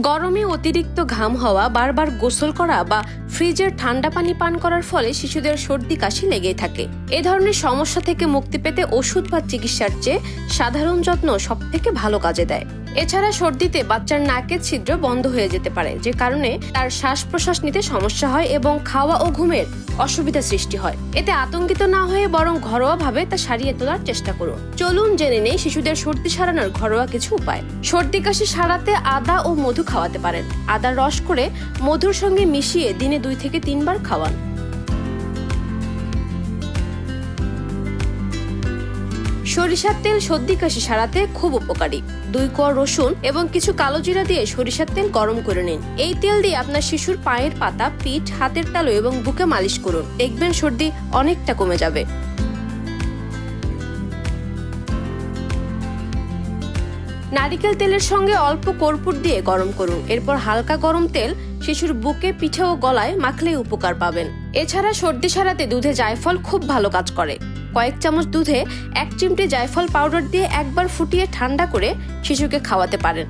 গরমে অতিরিক্ত ঘাম হওয়া, বারবার গোসল করা বা ফ্রিজের ঠান্ডা পানি পান করার ফলে শিশুদের সর্দি কাশি লেগেই থাকে। এ ধরনের সমস্যা থেকে মুক্তি পেতে ওষুধ বা চিকিৎসার চেয়ে সাধারণ যত্ন সবথেকে ভালো কাজে দেয়। এছাড়া সর্দিতে বাচ্চার নাকের ছিদ্র বন্ধ হয়ে যেতে পারে, যে কারণে তার শ্বাস প্রশ্বাস নিতে সমস্যা হয় এবং খাওয়া ও ঘুমের অসুবিধা সৃষ্টি হয়। এতে আতঙ্কিত না হয়ে বরং ঘরোয়াভাবে তা সারিয়ে তোলার চেষ্টা করুন। চলুন জেনে নেই শিশুদের সর্দি সারানোর ঘরোয়া কিছু উপায়। সর্দি কাশি সারাতে আদা ও মধু খাওয়াতে পারেন। আদার রস করে মধুর সঙ্গে মিশিয়ে দিনে দুই থেকে তিনবার খাওয়ান। সরিষার তেল সর্দি কাশি সারাতে খুব উপকারী। দুই কোয়া রসুন এবং কিছু কালো জিরা দিয়ে সরিষার তেল গরম করে নিন। এই তেল দিয়ে আপনার শিশুর পায়ের পাতা, পিঠ, হাতের তালু এবং বুকে মালিশ করুন। দেখবেন সর্দি অনেকটা কমে যাবে। নারিকেল তেলের সঙ্গে অল্প কর্পূর দিয়ে গরম করুন। এরপর হালকা গরম তেল, শিশুর বুকে, পিঠে ও গলায় মাখলে উপকার পাবেন। এছাড়া সর্দি সারাতে দুধে জায়ফল খুব ভালো কাজ করে। কয়েক চামচ দুধে এক চিমটে জায়ফল পাউডার দিয়ে একবার ফুটিয়ে ঠান্ডা করে শিশুকে খাওয়াতে পারেন।